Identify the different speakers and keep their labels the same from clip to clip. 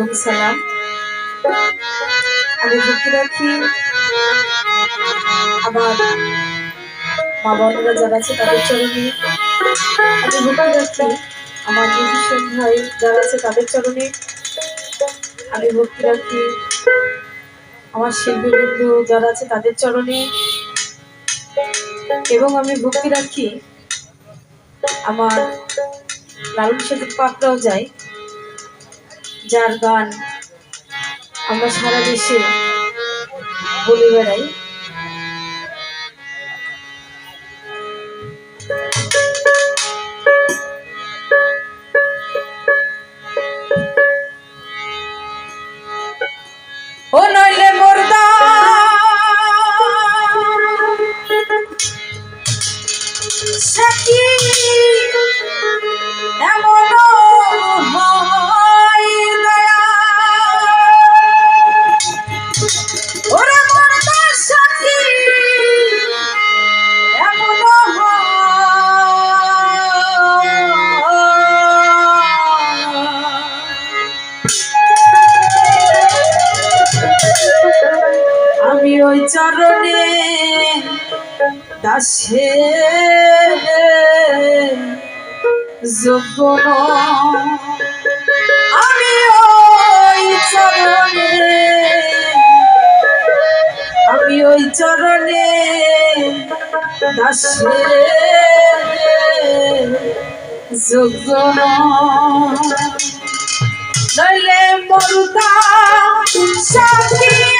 Speaker 1: এবং সালাম। আমি ভক্তি রাখি। আমার মা বোনেরা যারা আছে, তাদের চরণে। আমি ভক্তি রাখি আমার বিভীষণ ভাই যারা আছে, তাদের চরণে আমি ভক্তি রাখি। আমার শিল্পীবৃন্দ যারা আছে, তাদের চরণে। এবং আমি ভক্তি রাখি। আমার লালন সাথে পাকড়াও যাই যার গান আমরা সারা দেশে বলে বেড়াই। হয় ওই চরণে দাসে। যোগ্য আমি ওই চরণে, আমি ওই চরণে দাসে। যোগ্য নইলে মরুতা সাথী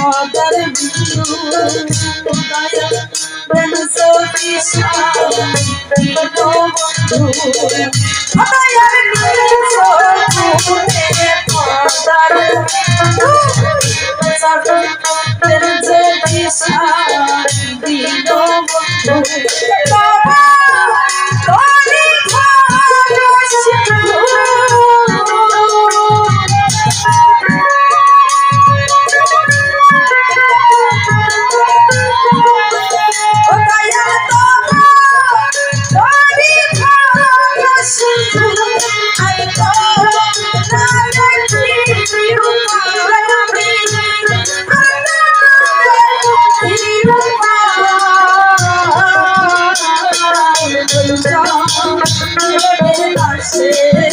Speaker 1: মদার বিন্দু দয়া প্রেম সবিশা দিন বন্ধু দয়ার নির্জগুনে আমার কাছে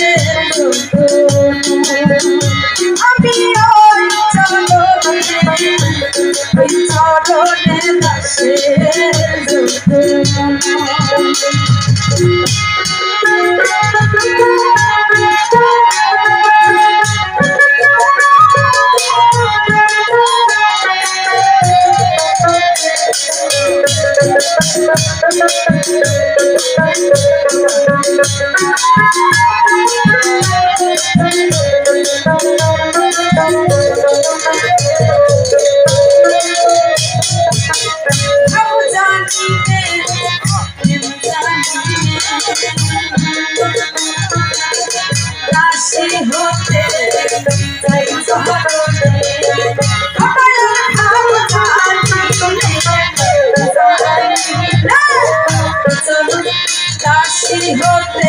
Speaker 1: you hot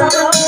Speaker 1: Oh.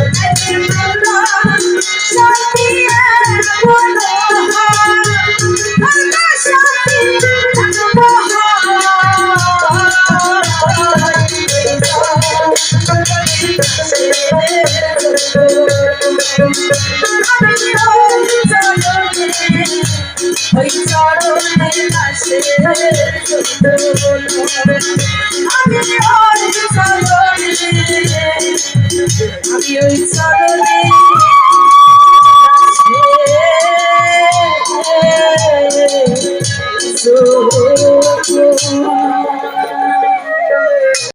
Speaker 1: ওই ওই